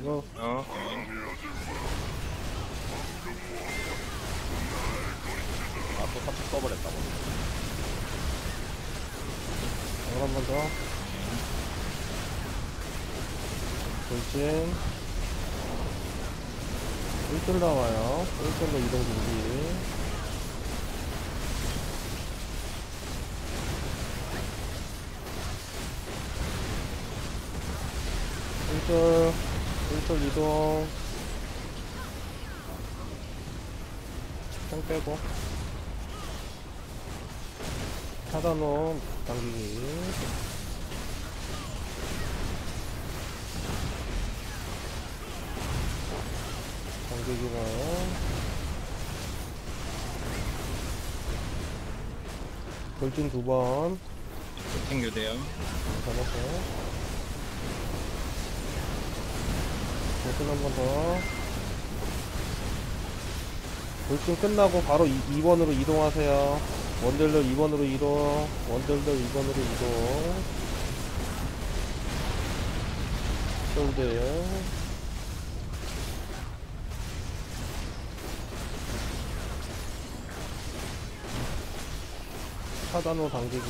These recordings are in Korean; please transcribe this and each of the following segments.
이거 어, 아또 탑 써버렸다 뭐. 이거 한번 더. 돌진. 1줄 나와요. 1줄로 이동 준비. 일 줄일줄 이동. 형 빼고. 차단홈 당기기. 당기기는 돌진 두번 세팅 교대요. 잡았어요. 돌진 한 번 더. 돌진 끝나고 바로 2, 번으로 이동하세요. 원딜러 2번으로 이동. 원딜러 2번으로 이동. 숄드. 차단호 당기기.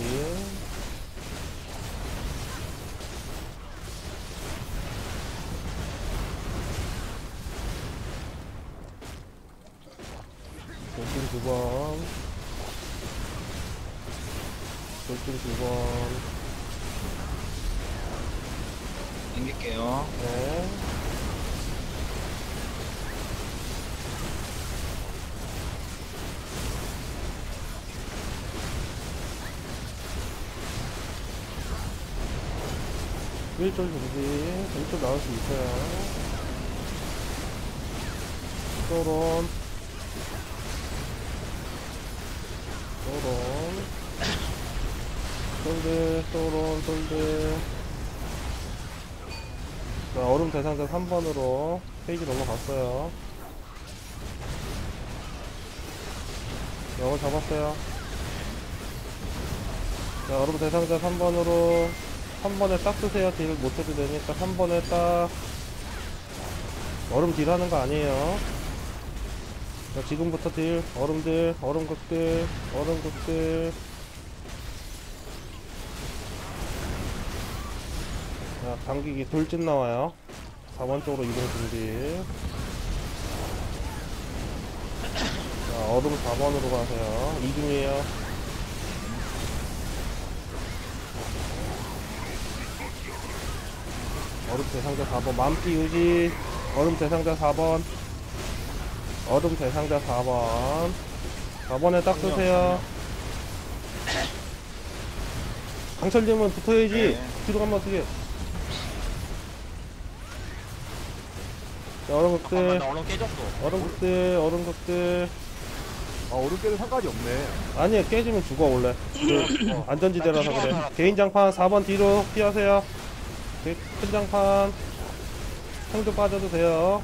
돌진 두 번. 돌진 두 번. 당길게요. 네. 일절 준비. 일절 나올 수 있어요. 소론. 소론. 솔드, 소론, 솔드. 자, 얼음 대상자 3번으로 페이지 넘어갔어요. 영어 잡았어요. 자, 얼음 대상자 3번으로 3번에 딱 쓰세요. 딜 못해도 되니까 3번에 딱 얼음 딜 하는 거 아니에요. 자, 지금부터 딜, 얼음들, 얼음극들, 얼음극들. 자, 당기기 돌진 나와요. 4번 쪽으로 이동 준비. 자, 얼음 4번으로 가세요. 이중이에요. 얼음 대상자 4번. 만피 유지. 얼음 대상자 4번. 얼음 대상자 4번. 4번에 딱 쓰세요. 강철님은 붙어야지. 네. 뒤로 한번 쓰게. 자, 얼음 잠깐만 극들. 나 얼음 깨졌어 얼음 극들. 얼음 극들. 아 오른쪽에 상관이 없네 아니야 깨지면 죽어 원래 그 어. 안전지대라서 나 그래 개인 장판 4번 뒤로 피하세요 개- 큰 장판 형도 빠져도 돼요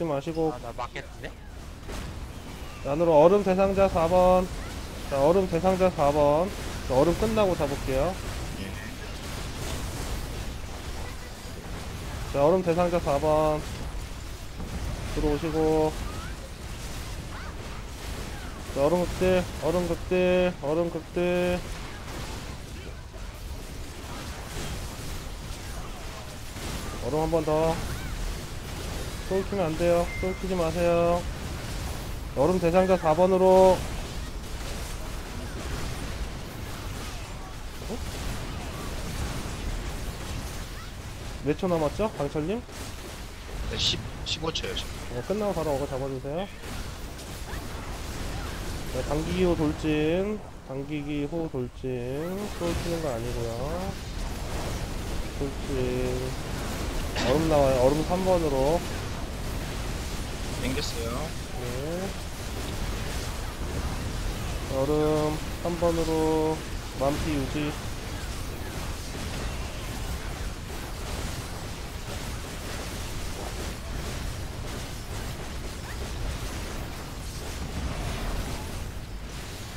죽지 마시고. 아나 맞겠는데? 안으로 얼음 대상자 4번. 자 얼음 대상자 4번. 자, 얼음 끝나고 잡을게요. 자 얼음 대상자 4번. 들어오시고. 자 얼음 극들 얼음 극들 얼음 극들 얼음 한 번더 쏠 키면 안 돼요 쏠 키지 마세요 얼음 대상자 4번으로 몇 초 남았죠? 강철님? 네, 10, 15초요, 지금. 네, 끝나고 바로 어거 잡아주세요. 네, 당기기 후 돌진. 당기기 후 돌진. 쏠 치는 거 아니고요. 돌진. 얼음 나와요. 얼음 3번으로. 당겼어요. 네. 얼음 3번으로 만피 유지.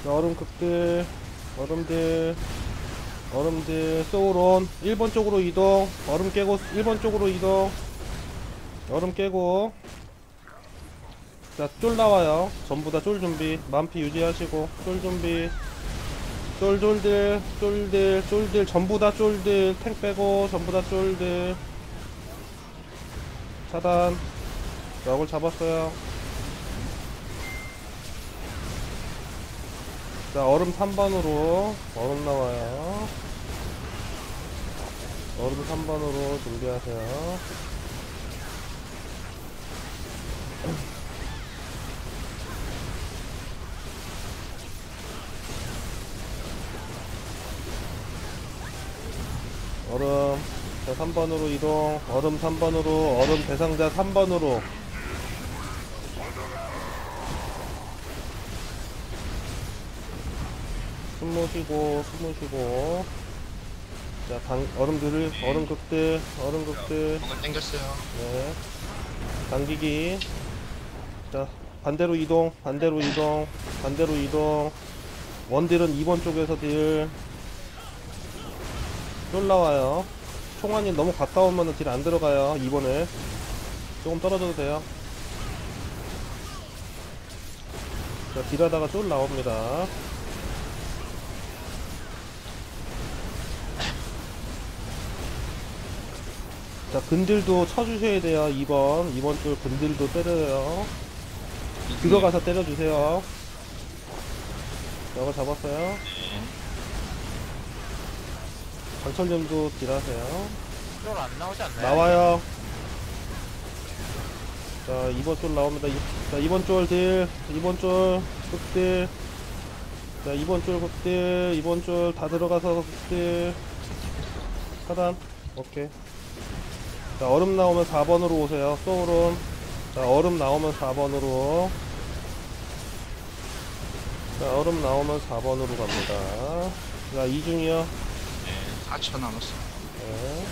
자, 얼음 극들, 얼음들, 얼음들 소울온 1번 쪽으로 이동 얼음 깨고 1번 쪽으로 이동 얼음 깨고 자 쫄 나와요. 전부 다 쫄 준비. 만피 유지하시고 쫄 준비. 쫄 쫄들 쫄들 쫄들. 전부 다 쫄들. 탱 빼고 전부 다 쫄들. 차단. 락을 잡았어요. 자 얼음 3번으로 얼음 나와요. 얼음 3번으로 준비하세요 얼음 자 3번으로 이동 얼음 3번으로 얼음 대상자 3번으로. 숨 모시고 숨 모시고. 자 당, 얼음들을 얼음 극들 얼음 극들 뭔가 땡겼어요. 네. 당기기. 자 반대로 이동 반대로 이동 반대로 이동. 원딜은 2번 쪽에서 딜 쫄라와요. 총알이 너무 가까우면 딜 안 들어가요 2번에. 조금 떨어져도 돼요. 자 딜하다가 쫄 나옵니다. 자 근딜도 쳐주셔야 돼요 2번. 2번 줄 근딜도 때려요. 들어가서 때려주세요. 저거 잡았어요. 네. 강철님도 딜하세요. 이걸 안 나오지 않나요? 나와요. 자 2번 쫄 나옵니다. 이- 자 2번 쫄 딜 2번 쫄 극딜. 자 2번 쫄 극딜 2번 쫄 다 들어가서 극딜. 하단. 오케이. 자 얼음 나오면 4번으로 오세요. 소울은. 자 얼음 나오면 4번으로. 자 얼음 나오면 4번으로 갑니다. 자 이중이요. 네. 4초 남았어요. 네.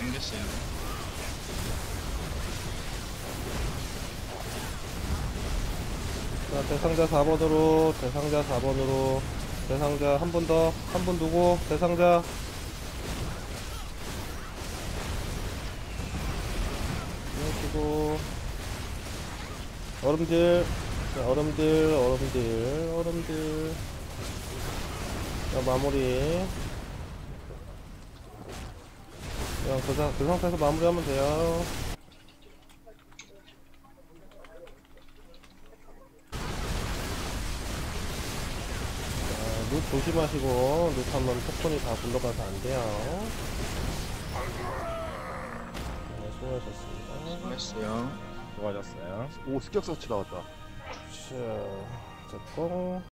땡겼어요. 자, 대상자 4번으로, 대상자 4번으로, 대상자 한 분 더, 한분 누구, 대상자. 이러시고, 얼음들, 자, 얼음들, 얼음들, 얼음들. 자, 마무리. 그냥 그, 상- 그 상태에서 마무리하면 돼요. 자, 룩 조심하시고, 룩 하면 폭군이 다 굴러가서 안 돼요. 네, 수고하셨습니다. 수고했어요. 수고하셨어요. 오 습격서치 나왔다 자, 자, 꽁.